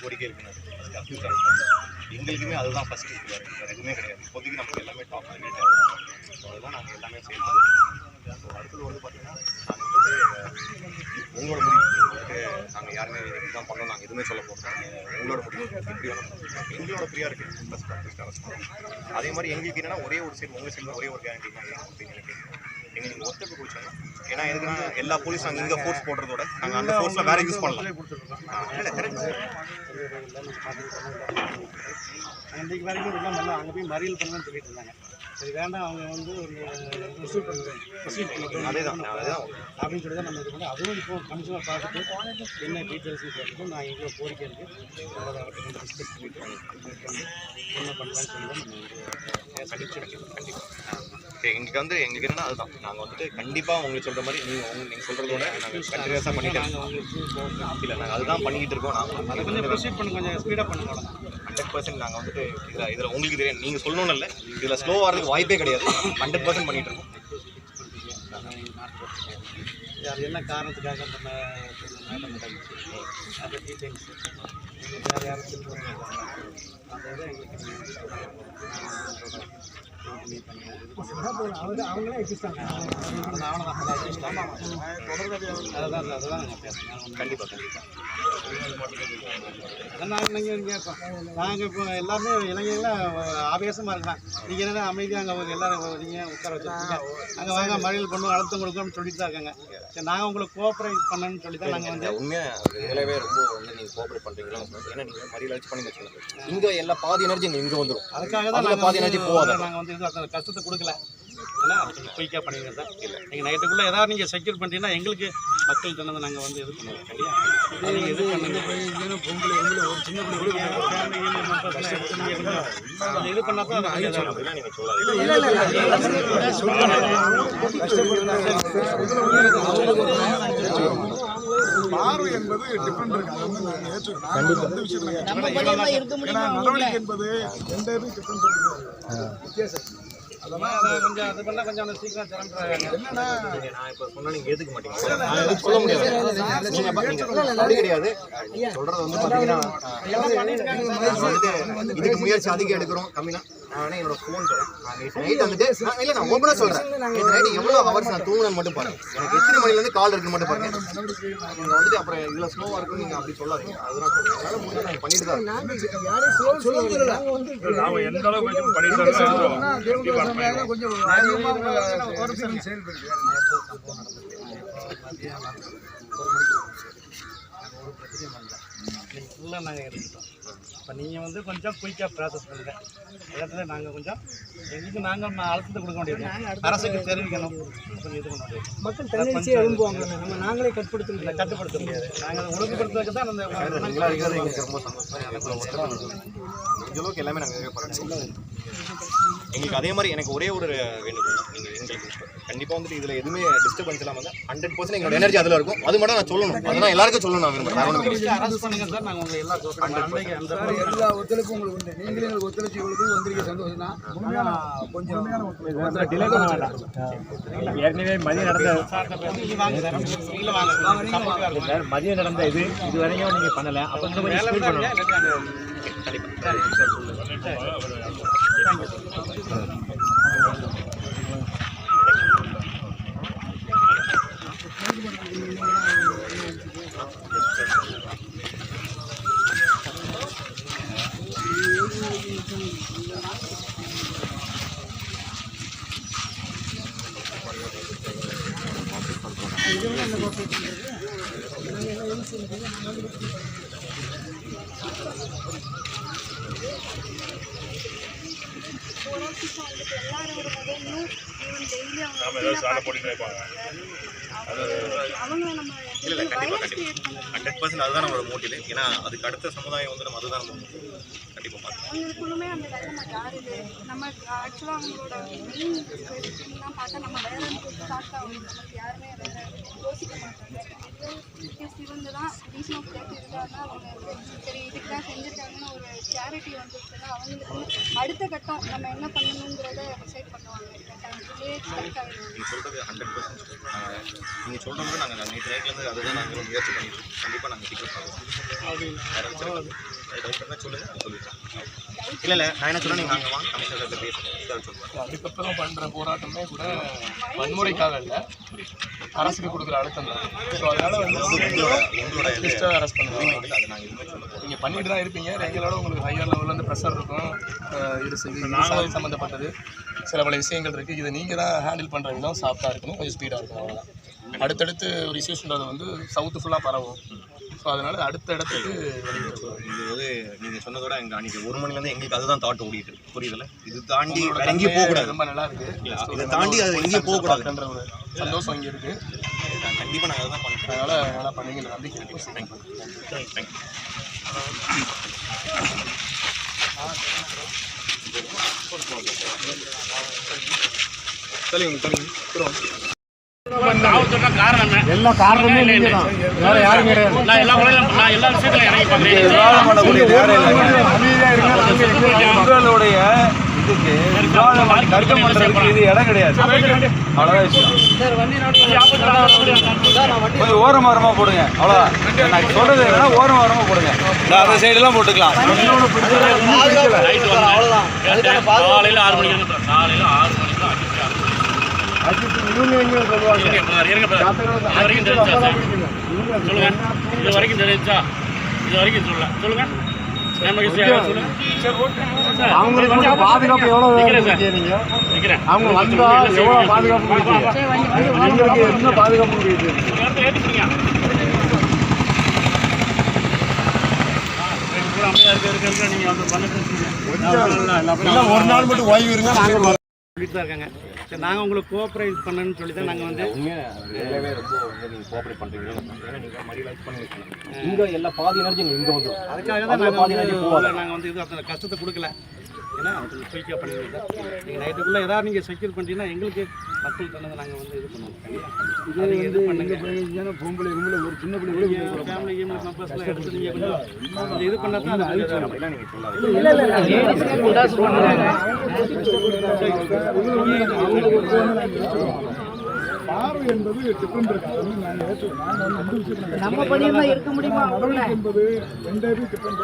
கோரிக்கை இருக்குன்னு first accuse எங்களுக்குமே அதுதான் ஃபஸ்ட்டு இருக்கு வேறு. வேறு எதுவுமே கிடையாது. இப்போதைக்கு நமக்கு எல்லாமே டாப் பண்ணிட்டு ஸோ அதுதான் நாங்கள் எல்லாமே சேர்ந்து ஸோ அடுத்தது வந்து பார்த்தீங்கன்னா நாங்கள் வந்து உங்களோட முடிவு. வந்துட்டு நாங்கள் யாருமே இதுதான் பண்ணோம். நாங்கள் எதுவுமே சொல்ல போகிறோம் உங்களோட முடிவு. எப்படி வேணும் எங்களோட ஃப்ரீயாக இருக்குது ஃபஸ்ட் ப்ராக்டிஸ் அதே மாதிரி எங்களுக்கு என்னென்னா ஒரே ஒரு சைடு உங்கள் சைடு ஒரே ஒரு கேரண்டி தான் அப்படின்னு எனக்கு எங்களுக்கு ஒத்துக்கு கொடுத்தாங்க. ஏன்னா எதுக்குன்னா எல்லா போலீஸ் நாங்கள் இங்கே ஃபோர்ஸ் போடுறதோட நாங்கள் அந்த ஃபோர்ஸில் வேற யூஸ் பண்ணலாம் இல்லை கரெக்ட் இன்றைக்கு வரைக்கும் எல்லாம் நல்லா அங்கே போய் மறியல் பண்ணலாம்னு சொல்லிட்டு இருந்தாங்க. சரி வேண்டாம் அவங்க வந்து ஒரு ரிசீவ் பண்ணுறேன் அதே தான் அப்படின்னு சொல்லி தான் நம்ம இது பண்ணி அதுவும் இப்போ கமிஷனர் பார்த்துட்டு என்ன டீட்டெயில்ஸ் கேட்டு நான் இவ்வளோ கோரிக்கை இருக்குது டிஸ்கஸ் பண்ணிட்டு என்ன பண்ணலாம்னு சொல்லி தான் நம்ம கண்டிப்பாக எங்களுக்கு வந்து எங்களுக்கு என்னன்னா அதுதான். நாங்கள் வந்துட்டு கண்டிப்பாக உங்களுக்கு சொல்கிற மாதிரி நீங்கள் உங்க நீங்கள் சொல்கிறதோட நாங்கள் கண்டினியூஸாக பண்ணிட்டு இல்லை நாங்கள் அதுதான் பண்ணிக்கிட்டு இருக்கோம். அதை நாங்கள் கொஞ்சம் ப்ரொசீட் பண்ண கொஞ்சம் ஸ்பீடாக அவ்வளோதான் ஹண்ட்ரட் பர்சன்ட் நாங்கள் வந்துட்டு இதில் இதில் உங்களுக்கு தெரியும். நீங்கள் சொல்லணும்னு இல்லை. இதில் ஸ்லோ ஆகிறதுக்கு வாய்ப்பே கிடையாது. ஹண்ட்ரட் பர்சன்ட் பண்ணிட்டு இருக்கோம். அது என்ன காரணத்துக்காக நடந்துச்சு அந்த டீட்டெயில்ஸ் வேறு யாரும் சொல்லுவாங்க அந்த இதை எங்களுக்கு அவங்களே எக்ஸிஸ்டாங்க அதுதான் அதுதான் நாங்கள் கண்டிப்பாக கண்டிப்பாக நாங்கள் நீங்கள் கேட்போம் நாங்கள் இப்போ எல்லாமே ஆவேசமாக இருக்கலாம் நீங்கள் என்னென்ன அமைதியாக அங்கே எல்லாரும் வரீங்க உட்கார வச்சுருக்கீங்க அங்கே வாங்க மழையில் பொண்ணு அழுத்தம் கொடுக்கணும்னு சொல்லிட்டு தான் இருக்காங்க நாங்கள் உங்களுக்கு கோஆப்ரேட் பண்ணணும்னு சொல்லி தான் நாங்கள் வந்து உண்மையாக இதிலவே ரொம்ப வந்து நீங்கள் கோஆப்ரேட் பண்ணுறீங்களா ஏன்னா நீங்கள் மறியல் வச்சு பண்ணி வச்சுக்கணும் இங்கே எல்லா பாதி எனர்ஜி இங்கே வந்துடும் அதுக்காக தான் நாங்கள் பாதி energy போகாது. நாங்கள் வந்து கஷ்டத்தை கொடுக்கல. ஏன்னா கொஞ்சம் குயிக்காக பண்ணிங்க சார் இல்லை. நீங்கள் நைட்டுக்குள்ளே ஏதாவது நீங்கள் செக்யூர் பண்ணிட்டீங்கன்னா எங்களுக்கு மக்கள் சொன்னதை நாங்கள் வந்து இது பண்ணுவோம். சரியா? நீங்கள் இது பண்ணுங்க. இது பண்ணா தான் அது கொஞ்சம் அதெல்லாம் நீங்கள் சொல்லாதீங்க பார்வை என்பது டிஃப்ரெண்ட் இருக்கு. அது வந்து நாங்க ஏற்றுக்கிறோம். நாங்க அந்த விஷயத்துல ஏற்றுக்கிறோம். ஏன்னா நடவடிக்கை என்பது எந்த இதுவும் டிஃப்ரெண்ட் இருக்கு. வித்தியாசம். என்னன்னா? நான் இப்போ சொன்னா நீங்க ஏத்துக்க மாட்டீங்க. சொல்ல முடியாது. கிடையாது. சொல்றது வந்து பாத்தீங்கன்னா இதுக்கு முயற்சி அதிகம் எடுக்கிறோம் கம்மினா நான் வேணா என்னோட ஃபோன் நைட் வந்துட்டு நான் இல்ல நான் ஓப்பனா சொல்றேன். நேற்று நைட் எவ்வளவு ஹவர்ஸ் நான் தூங்கினேன்னு மட்டும் பாருங்க. எனக்கு எத்தனை மணில இருந்து கால் இருக்கு மட்டும் பாருங்க. நீங்க வந்துட்டு அப்புறம் இதுல ஸ்லோவா இருக்கும் நீங்க அப்படி சொல்லாதீங்க. அதுதான் சொல்றேன். என்னால முடிஞ்ச நான் பண்ணிட்டு தான் இருக்கேன். நாம எந்த அளவுக்கு வச்சு பண்ணிட்டு இருக்கோம் கொஞ்சம் அதிகமா ஒரு சில செயல்படுது ஃபுல்லாக நாங்கள் எடுத்துட்டோம் இப்போ நீங்கள் வந்து கொஞ்சம் குயிக்காக ப்ராசஸ் பண்ணுங்க. இடத்துல நாங்கள் கொஞ்சம் எங்களுக்கு நாங்கள் அழுத்தத்தை கொடுக்க வேண்டியது அரசுக்கு தெரிவிக்கணும். கொஞ்சம் இது பண்ண முடியாது மக்கள் தன்னெழுச்சியை எழும்புவாங்க நம்ம நாங்களே கட்டுப்படுத்த இல்லை கட்டுப்படுத்த முடியாது. நாங்கள் ஒழுங்குபடுத்துறதுக்கு தான் அந்த எங்களுக்கு ரொம்ப சந்தோஷம் எனக்கு ஒருத்தர் முடிஞ்ச அளவுக்கு எல்லாமே நாங்கள் பண்ணுறோம் எங்களுக்கு அதே மாதிரி எனக்கு ஒரே ஒரு வேண்டுகோள் நீங்கள் எங்களுக்கு கண்டிப்பாக வந்துட்டு இதில் எதுவுமே டிஸ்டர்பன்ஸ் இல்லாமல் வந்து ஹண்ட்ரட் பர்சன்ட் எங்களோட எனர்ஜி அதில் இருக்கும். அது மட்டும் நான் சொல்லணும். அதெல்லாம் எல்லாருக்கும் சொல்லணும் நான் நாங்கள் அந்த எல்லா ஒத்துழைப்பும் உங்களுக்கு உண்டு. நீங்களும் எங்களுக்கு ஒத்துழைச்சி இவ்வளவு வந்திருக்க சந்தோஷம் தான். கொஞ்சம் ஏற்கனவே மதியம் நடந்த நீங்கள் மதியம் நடந்த இது இது வரையும் நீங்க பண்ணல. அப்ப கண்டிப்பாக 이정도는 거 같은데. 나는 வந்துட்டு எல்லாரோட முதல்லும் ஈவன் டெய்லி அவங்க இல்லை கண்டிப்பாக கண்டிப்பாக ஹண்ட்ரட் பர்சன்ட் அதுதான் நம்மளோட மோட்டிவ் ஏன்னா அதுக்கு அடுத்த சமுதாயம் வந்து நம்ம அதுதான் நம்ம கண்டிப்பாக அடுத்த கட்டம் நம்ம என்ன பண்ணணுங்கிறத டிசைட் பண்ணுவாங்க. சொல்கிறது ஹண்ட்ரட் பர்சன்ட் நீங்கள் சொல்கிறது நாங்கள் நேற்று நைட்லேருந்து அதுதான் நாங்கள் முயற்சி பண்ணிட்டு இருக்கோம். கண்டிப்பாக நாங்கள் டிக்கெட் பண்ணுவோம் சொல்லுங்கள் சொல்லிடுறேன். இல்லை இல்லை நான் என்ன சொல்கிறேன் நீங்கள் அங்கே வாங்க கமிஷனர் பேசுகிறேன் சொல்லுவேன். அதுக்கப்புறம் பண்ற போராட்டமே கூட வன்முறைக்காக இல்ல. அரசுக்கு கொடுக்குற அழுத்தம் தான். ஸோ அதனால வந்து உங்களோட இது அரெஸ்ட் பண்ணுவாங்க அதை நாங்கள் எதுவுமே சொல்ல போகிறோம் நீங்க பண்ணிட்டு தான் இருப்பீங்க. எங்களோட உங்களுக்கு ஹையர் லெவல்ல இருந்து ப்ரெஷர் இருக்கும். இது சாதி சம்மந்தப்பட்டது சில பல விஷயங்கள் இருக்கு. இதை நீங்க தான் ஹேண்டில் பண்ற விதம் சாஃப்டா இருக்கணும். கொஞ்சம் ஸ்பீடா இருக்கணும். அவ்வளவுதான். அடுத்தடுத்து ஒரு இஷ்யூஸ்ன்றது வந்து சவுத்து ஃபுல்லாக பரவும். ஸோ அதனால அடுத்த இடத்துக்கு இது வந்து நீங்கள் சொன்னதோட எங்கள் அன்றைக்கி ஒரு மணிலேருந்து எங்களுக்கு அதுதான் தாட் ஓடிட்டு இருக்கு. புரியுதுல்ல? இது தாண்டி எங்கேயும் போகக்கூடாது. ரொம்ப நல்லா இருக்கு. இதை தாண்டி அது எங்கேயும் போகக்கூடாது. என்ற ஒரு சந்தோஷம் இங்க இருக்கு. கண்டிப்பாக நாங்கள் அதுதான் பண்ணுறோம் அதனால நல்லா பண்ணீங்க நம்பிக்கை இருக்கு. தேங்க்யூ எல்லாம் காரணமே நீங்க தான் வேற யாரும் கிடையாது நான் எல்லா உலகம் நான் எல்லா விஷயத்திலும் இறங்கி பார்க்குறேன் மக்களுடைய இதுக்கு விவாதம் தர்க்கம் பண்றதுக்கு இது இடம் கிடையாது விஷயம் கொஞ்சம் ஓரம் ஓரமா போடுங்க அவ்வளவுதான் நான் சொல்றது என்னன்னா ஓரம் ஓரமா போடுங்க அந்த சைடுலாம் போட்டுக்கலாம் காலையில் ஆறு மணிக்கு அனுப்புறேன் காலையில் ஆறு இது வரைக்கும் தெரிஞ்சா சொல்லுங்க. இது வரைக்கும் தெரிஞ்சா இது வரைக்கும் சொல்லல. சொல்லுங்க. நமக்கு சொல்லுங்க. சரி, அவங்களுக்கு பாதுகாப்பு? நிக்கிறேன் அவங்க வந்தா எவ்வளவு பாதுகாப்பு? எங்களுக்கு என்ன பாதுகாப்பு எல்லாம் ஒரு நாள் மட்டும் ஓய்வு இருங்க சொல்லிட்டு தான் இருக்காங்க. சரி நாங்கள் உங்களுக்கு கோஆப்ரேட் பண்ணணும்னு சொல்லி தான் நாங்கள் வந்து உண்மையாக ரொம்ப வந்து நீங்கள் கோஆப்ரேட் பண்ணுறீங்க ஏன்னா நீங்கள் மணி லைக் பண்ணி வைக்கணும். இங்க எல்லா பாதி எனர்ஜி இங்க வந்துடும் அதுக்காக தான் நாங்கள் வந்து நாங்கள் வந்து இது அந்த கஷ்டத்தை கொடுக்கல. ஏன்னா கொஞ்சம் குயிக்காக பண்ணிடுங்க நீங்கள் நைட்டுக்குள்ளே ஏதாவது நீங்கள் செக்யூர் பண்ணிட்டீங்கன்னா எங்களுக்கு மக்கள் சொன்னதை நாங்கள் வந்து இது பண்ணுவோம். இது நீங்கள் இது பண்ணுங்க. பொம்பளை பொம்பளை ஒரு சின்ன பிள்ளை ஃபேமிலி கீமிலி மெம்பர்ஸ்லாம் எடுத்து நீங்கள் கொஞ்சம் இது பண்ணால் தான் அது நீங்கள் சொல்லாது பார்வை என்பது டிஃபரெண்ட் இருக்கு அது வந்து வந்து நம்ம பண்ணியிருந்தா இருக்க முடியுமா? நடவடிக்கை என்பது ரெண்டே டிஃபரெண்ட்